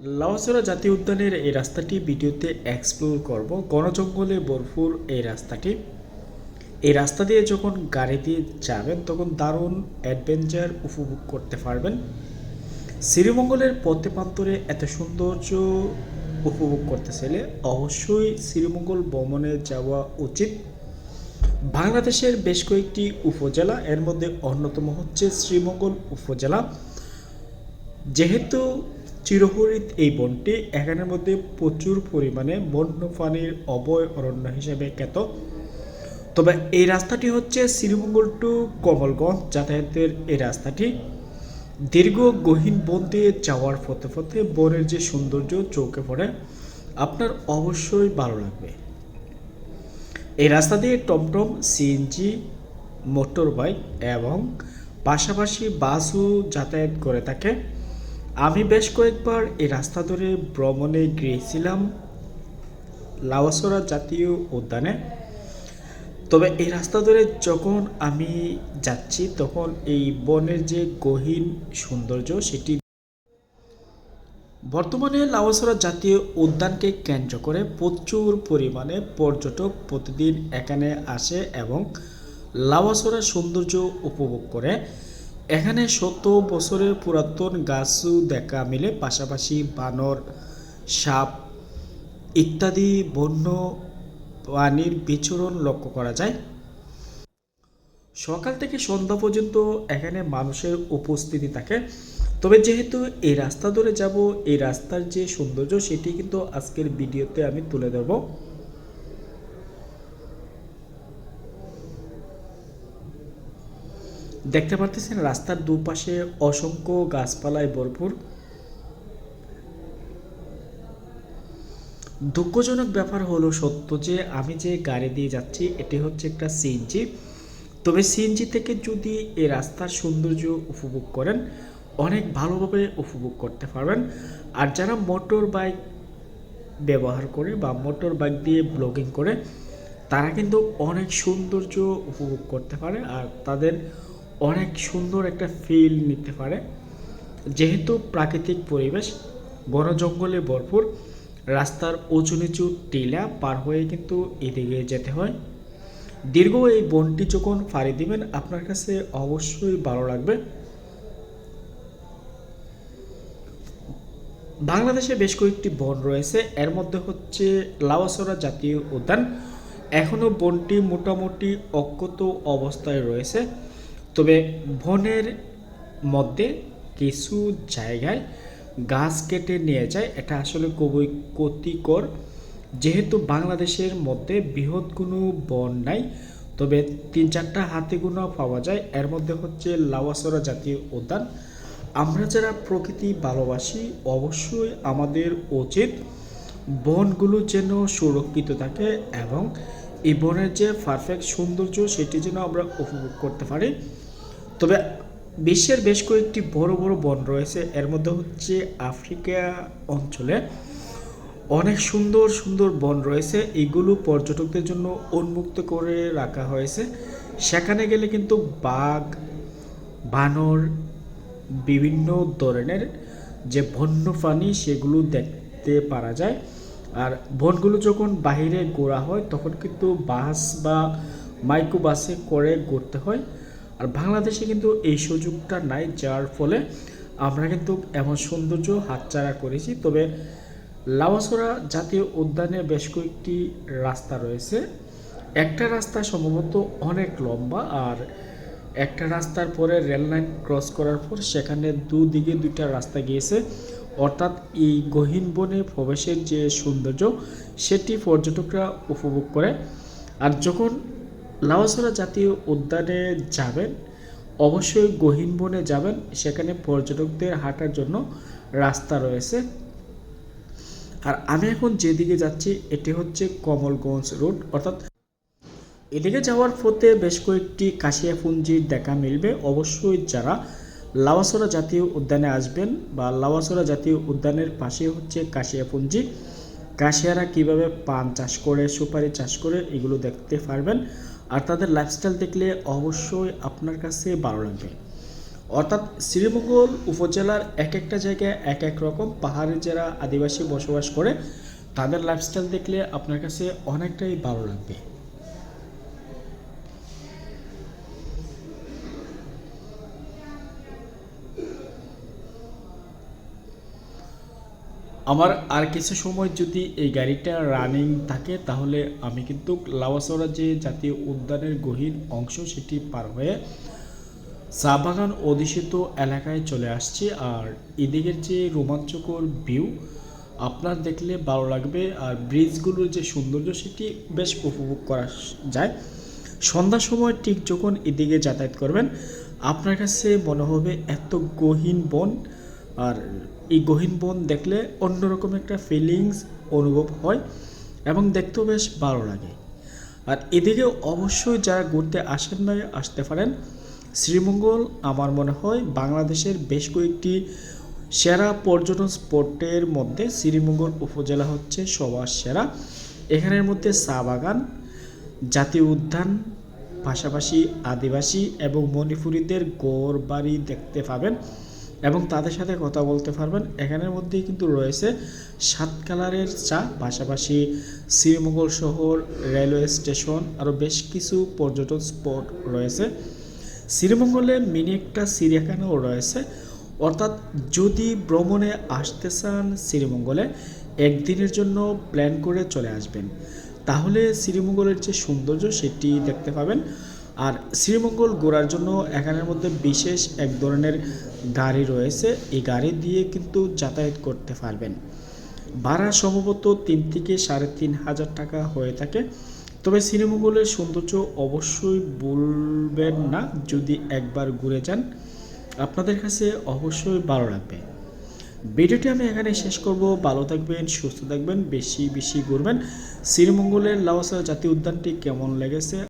লাওয়াসরা জাতীয় উদ্যানের এই রাস্তাটি ভিডিওতে এক্সপ্লোর করব। গণজঙ্গলে ভরপুর এই রাস্তাটি। এই রাস্তা দিয়ে যখন গাড়ি দিয়ে যাবেন, তখন দারুণ অ্যাডভেঞ্চার উপভোগ করতে পারবেন। শ্রীমঙ্গলের পথে প্রান্তরে এত সৌন্দর্য উপভোগ করতে চাইলে অবশ্যই শ্রীমঙ্গল ভ্রমণে যাওয়া উচিত। বাংলাদেশের বেশ কয়েকটি উপজেলা, এর মধ্যে অন্যতম হচ্ছে শ্রীমঙ্গল উপজেলা। যেহেতু চিরহরিত এই বনটি এখানের মধ্যে প্রচুর পরিমাণে বন্যপ্রাণীর অভয় অরণ্য হিসেবে খ্যাত। তবে এই রাস্তাটি হচ্ছে শ্রীমঙ্গল টু কমলগঞ্জ যাতায়াতের এই রাস্তাটি। দীর্ঘ গহীন বন দিয়ে যাওয়ার পথে পথে বনের যে সৌন্দর্য চৌকে পড়ে, আপনার অবশ্যই ভালো লাগবে। এই রাস্তা দিয়ে টমটম সিএনজি মোটর বাইক এবং পাশাপাশি বাসও যাতায়াত করে থাকে। আমি বেশ কয়েকবার এই রাস্তা ধরে ভ্রমণে গিয়েছিলাম লাওয়াসরা জাতীয় উদ্যানে। তবে এই রাস্তা ধরে যখন আমি যাচ্ছি, তখন এই বনের যে গহীন সৌন্দর্য, সেটি বর্তমানে লাওয়াসরা জাতীয় উদ্যানকে কেন্দ্র করে প্রচুর পরিমাণে পর্যটক প্রতিদিন এখানে আসে এবং লাওয়াসরা সৌন্দর্য উপভোগ করে। এখানে শত বছরের পুরাতন গাছও দেখা মিলে, পাশাপাশি বানর, সাপ ইত্যাদি বন্য প্রাণীর বিচরণ লক্ষ্য করা যায়। সকাল থেকে সন্ধ্যা পর্যন্ত এখানে মানুষের উপস্থিতি থাকে। তবে যেহেতু এই রাস্তা ধরে যাব, এই রাস্তার যে সৌন্দর্য, সেটি কিন্তু আজকের ভিডিওতে আমি তুলে ধরবো। দেখতে পারতেছেন রাস্তার দুপাশে অসংখ্য গাছপালায় ভরপুর। দুঃখজনক ব্যাপার হলো সত্য যে আমি যে গাড়ি দিয়ে যাচ্ছি, এটি হচ্ছে একটা সিএনজি তবে সিএনজি থেকে যদি এই রাস্তার সৌন্দর্য উপভোগ করেন, অনেক ভালোভাবে উপভোগ করতে পারবেন। আর যারা মোটর বাইক ব্যবহার করে বা মোটর বাইক দিয়ে ব্লগিং করে, তারা কিন্তু অনেক সৌন্দর্য উপভোগ করতে পারে। আর তাদের অনেক সুন্দর একটা ফিল নিতে পারে। যেহেতু প্রাকৃতিক পরিবেশ, বন জঙ্গলে ভরপুর, রাস্তার উঁচু নিচু টিলা পার হয়ে কিন্তু এদিকে যেতে হয়। দীর্ঘ এই বনটি যখন ফাড়ি দিবেন, আপনার কাছে অবশ্যই ভালো লাগবে। বাংলাদেশে বেশ কয়েকটি বন রয়েছে, এর মধ্যে হচ্ছে লাওয়াসরা জাতীয় উদ্যান। এখনও বনটি মোটামুটি অক্ষত অবস্থায় রয়েছে। তবে বনের মধ্যে কিছু জায়গায় গাছ কেটে নিয়ে যায়। এটা আসলে খুবই ক্ষতিকর। যেহেতু বাংলাদেশের মধ্যে বৃহৎ কোনো বন নাই, তবে তিন চারটা হাতে গোনা পাওয়া যায়। এর মধ্যে হচ্ছে লাওয়াসরা জাতীয় উদ্যান। আমরা যারা প্রকৃতি ভালোবাসি, অবশ্যই আমাদের উচিত বনগুলো যেন সুরক্ষিত থাকে এবং এই বনের যে পারফেক্ট সৌন্দর্য, সেটি যেন আমরা উপভোগ করতে পারি। তবে বিশ্বের বেশ কয়েকটি বড় বড় বন রয়েছে। এর মধ্যে হচ্ছে আফ্রিকা অঞ্চলে অনেক সুন্দর সুন্দর বন রয়েছে। এগুলো পর্যটকদের জন্য উন্মুক্ত করে রাখা হয়েছে। সেখানে গেলে কিন্তু বাঘ, বানর, বিভিন্ন ধরনের যে বন্য প্রাণী, সেগুলো দেখতে পারা যায়। আর বনগুলো যখন বাহিরে গোড়া হয়, তখন কিন্তু বাস বা মাইক্রো বাসে করে ঘুরতে হয়। আর বাংলাদেশে কিন্তু এই সুযোগটা নাই, যার ফলে আমরা কিন্তু এমন সৌন্দর্য হাতছাড়া করেছি। তবে লাওয়াসরা জাতীয় উদ্যানে বেশ কয়েকটি রাস্তা রয়েছে। একটা রাস্তা সম্ভবত অনেক লম্বা, আর একটা রাস্তার পরে রেল লাইন ক্রস করার পর সেখানে দুদিকে দুইটা রাস্তা গিয়েছে। অর্থাৎ এই গহীন বনে প্রবেশের যে সৌন্দর্য, সেটি পর্যটকরা উপভোগ করে। আর যখন লাওয়াসরা জাতীয় উদ্যানে যাবেন, অবশ্যই গহীন বনে যাবেন। সেখানে পর্যটকদের হাঁটার জন্য রাস্তা রয়েছে। আর আমি এখন যেদিকে যাচ্ছি, এটি হচ্ছে কমলগঞ্জ রোড। অর্থাৎ এদিকে যাওয়ার পথে বেশ কয়েকটি কাশিয়াপুঞ্জির দেখা মিলবে। অবশ্যই যারা লাওয়াসরা জাতীয় উদ্যানে আসবেন বা লাওয়াসরা জাতীয় উদ্যানের পাশে হচ্ছে কাশিয়াপুঞ্জি। কাশিয়ারা কীভাবে পান চাষ করে, সুপারি চাষ করে, এগুলো দেখতে পারবেন। আর তাদের লাইফস্টাইল দেখলে অবশ্যই আপনার কাছে ভালো লাগবে। অর্থাৎ শ্রীমঙ্গল উপজেলার এক একটা জায়গায় এক এক রকম পাহাড়ে যারা আদিবাসী বসবাস করে, তাদের লাইফস্টাইল দেখলে আপনার কাছে অনেকটাই ভালো লাগবে। আমার আর কিছু সময় যদি এই গাড়িটা রানিং থাকে, তাহলে আমি কিন্তু লাওয়াসরা যে জাতীয় উদ্যানের গহীন অংশ সেটি পার হয়ে চা বাগান অধিষ্ঠিত এলাকায় চলে আসছি। আর এদিকের যে রোমাঞ্চকর ভিউ আপনার দেখলে ভালো লাগবে। আর ব্রিজগুলোর যে সৌন্দর্য, সেটি বেশ উপভোগ করা যায়। সন্ধ্যার সময় ঠিক যখন এদিকে যাতায়াত করবেন, আপনার কাছে মনে হবে এত গহীন বন। আর এই গহীন বন দেখলে অন্যরকম একটা ফিলিংস অনুভব হয় এবং দেখতেও বেশ ভালো লাগে। আর এদিকে অবশ্যই যারা ঘুরতে আসেন না আসতে পারেন। শ্রীমঙ্গল আমার মনে হয় বাংলাদেশের বেশ কয়েকটি সেরা পর্যটন স্পটের মধ্যে শ্রীমঙ্গল উপজেলা হচ্ছে সবার সেরা। এখানের মধ্যে চা বাগান, জাতীয় উদ্যান, পাশাপাশি আদিবাসী এবং মণিপুরীদের গড় বাড়ি দেখতে পাবেন। এবং তাদের সাথে কথা বলতে পারবেন। এখানের মধ্যেই কিন্তু রয়েছে সাত কালারের চা, পাশাপাশি শ্রীমঙ্গল শহর, রেলওয়ে স্টেশন, আরও বেশ কিছু পর্যটন স্পট রয়েছে। শ্রীমঙ্গলে মিনি একটা চিড়িয়াখানাও রয়েছে। অর্থাৎ যদি ভ্রমণে আসতে চান শ্রীমঙ্গলে, একদিনের জন্য প্ল্যান করে চলে আসবেন। তাহলে শ্রীমঙ্গলের যে সৌন্দর্য, সেটি দেখতে পাবেন। আর শ্রীমঙ্গল ঘোরার জন্য এখানের মধ্যে বিশেষ এক ধরনের গাড়ি রয়েছে। এই গাড়ি দিয়ে কিন্তু যাতায়াত করতে পারবেন। ভাড়া সম্ভবত তিন থেকে সাড়ে তিন হাজার টাকা হয়ে থাকে। তবে শ্রীমঙ্গলের সৌন্দর্য অবশ্যই বলবেন না যদি একবার ঘুরে যান। আপনাদের কাছে অবশ্যই ভালো লাগবে। ভিডিওটি আমি এখানে শেষ করব। ভালো থাকবেন, সুস্থ থাকবেন, বেশি বেশি ঘুরবেন। শ্রীমঙ্গলের লাওসা জাতীয় উদ্যানটি কেমন লেগেছে?